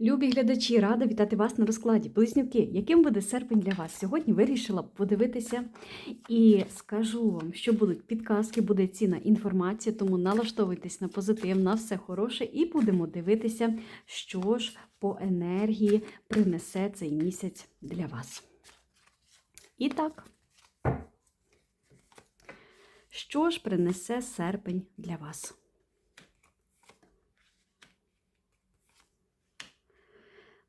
Любі глядачі, рада вітати вас на розкладі. Близнюки, яким буде серпень для вас? Сьогодні вирішила подивитися і скажу вам, що будуть підказки, буде цінна інформація, тому налаштовуйтесь на позитив, на все хороше, і будемо дивитися, що ж по енергії принесе цей місяць для вас. І так, що ж принесе серпень для вас?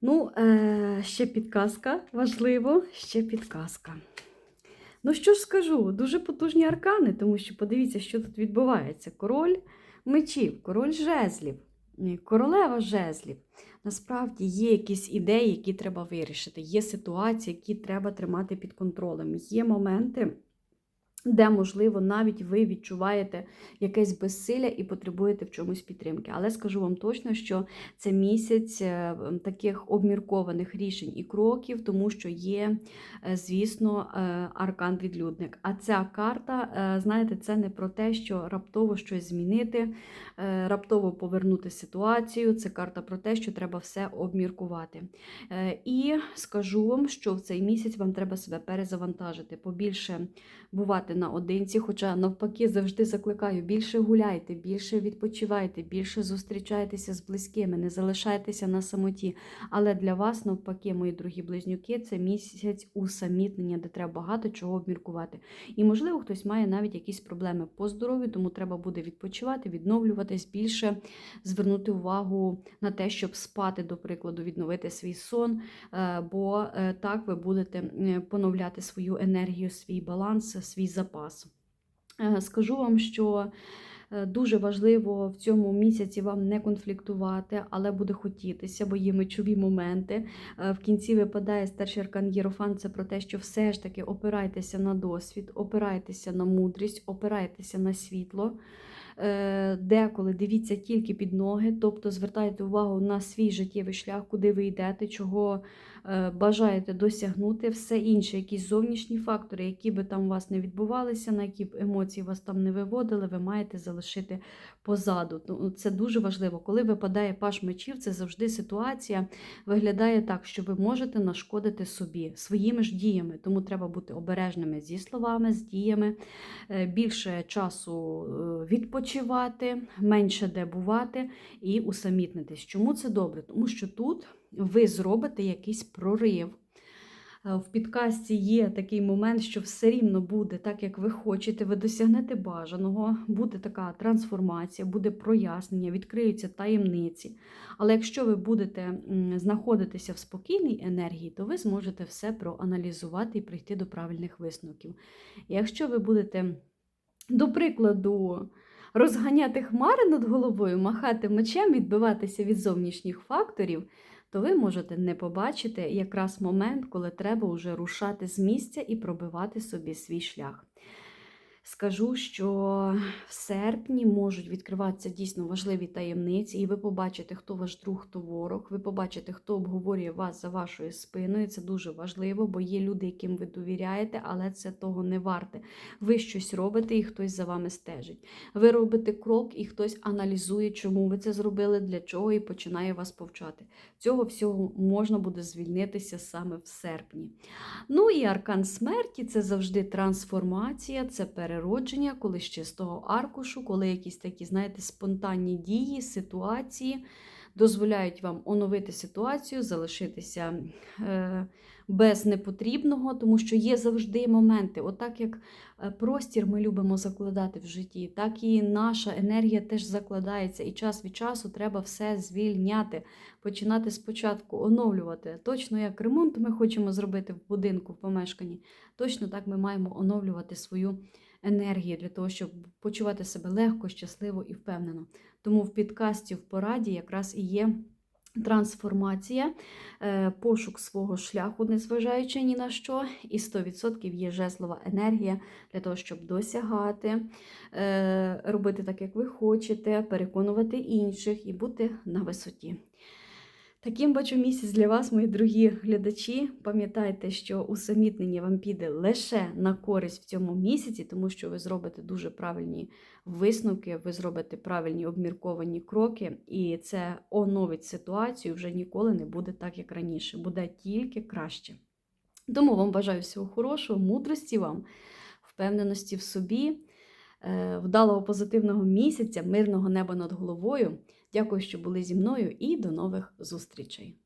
Ну, е, ще підказка, важливо, ще підказка. Ну, що ж скажу, дуже потужні аркани, тому що подивіться, що тут відбувається. Король мечів, король жезлів, королева жезлів. Насправді є якісь ідеї, які треба вирішити, є ситуації, які треба тримати під контролем. Є моменти, де, можливо, навіть ви відчуваєте якесь безсилля і потребуєте в чомусь підтримки. Але скажу вам точно, що це місяць е, таких обміркованих рішень і кроків, тому що є, е, звісно, е, аркан-відлюдник. А ця карта, знаєте, це не про те, що раптово щось змінити, раптово повернути ситуацію. Це карта про те, що треба все обміркувати. І скажу вам, що в цей місяць вам треба себе перезавантажити, побільше бувати наодинці, хоча навпаки завжди закликаю, більше гуляйте, більше відпочивайте, більше зустрічайтеся з близькими, не залишайтеся на самоті. Але для вас, навпаки, мої дорогі близнюки, це місяць усамітнення, де треба багато чого обміркувати. І, можливо, хтось має навіть якісь проблеми по здоров'ю, тому треба буде відпочивати, відновлюватись, більше звернути увагу на те, щоб спати, до прикладу, відновити свій сон, е, бо е, так ви будете е, поновляти свою енергію, свій баланс, свій запас. Е, Скажу вам, що е, дуже важливо в цьому місяці вам не конфліктувати, але буде хотітися, бо є мечові моменти. Е, В кінці випадає старший аркан Єрофан, це про те, що все ж таки опирайтеся на досвід, опирайтеся на мудрість, опирайтеся на світло. Деколи дивіться тільки під ноги, тобто звертайте увагу на свій життєвий шлях, куди ви йдете, чого бажаєте досягнути, все інше, якісь зовнішні фактори, які би там у вас не відбувалися, на які б емоції вас там не виводили, ви маєте залишити позаду. Ну, Це дуже важливо. Коли випадає паш мечів, це завжди ситуація виглядає так, що ви можете нашкодити собі своїми ж діями. Тому треба бути обережними зі словами, з діями, е, більше часу е, відпочивати, менше де бувати і усамітнитись. Чому це добре? Тому що тут ви зробите якийсь прорив. Е, В підкасті є такий момент, що все рівно буде так, як ви хочете, ви досягнете бажаного, буде така трансформація, буде прояснення, відкриються таємниці. Але якщо ви будете знаходитися в спокійній енергії, то ви зможете все проаналізувати і прийти до правильних висновків. І якщо ви будете, до прикладу, розганяти хмари над головою, махати мечем, відбиватися від зовнішніх факторів, то ви можете не побачити якраз момент, коли треба вже рушати з місця і пробивати собі свій шлях. Скажу, що в серпні можуть відкриватися дійсно важливі таємниці, і ви побачите, хто ваш друг, хто ворог. Ви побачите, хто обговорює вас за вашою спиною. Це дуже важливо, бо є люди, яким ви довіряєте, але це того не варте. Ви щось робите, і хтось за вами стежить. Ви робите крок, і хтось аналізує, чому ви це зробили, для чого, і починає вас повчати. Цього всього можна буде звільнитися саме в серпні. Ну і аркан смерті це завжди трансформація, це переродження, коли з чистого аркушу, коли якісь такі, знаєте, спонтанні дії, ситуації дозволяють вам оновити ситуацію, залишитися е, без непотрібного, тому що є завжди моменти. Отак як е, простір ми любимо закладати в житті, так і наша енергія теж закладається, і час від часу треба все звільняти, починати спочатку оновлювати. Точно як ремонт ми хочемо зробити в будинку, в помешканні, точно так ми маємо оновлювати свою енергію для того, щоб почувати себе легко, щасливо і впевнено. Тому в підкасті в пораді якраз і є. Трансформація, е, пошук свого шляху, незважаючи ні на що, і 100% є жезлова енергія для того, щоб досягати, е, робити так, як ви хочете, переконувати інших і бути на висоті. Таким бачу місяць для вас, мої дорогі глядачі. Пам'ятайте, що усамітнення вам піде лише на користь в цьому місяці, тому що ви зробите дуже правильні висновки, ви зробите правильні обмірковані кроки, і це оновить ситуацію. Вже ніколи не буде так, як раніше, буде тільки краще. Тому вам бажаю всього хорошого, мудрості вам, впевненості в собі, е, вдалого позитивного місяця, мирного неба над головою. Дякую, що були зі мною, і до нових зустрічей!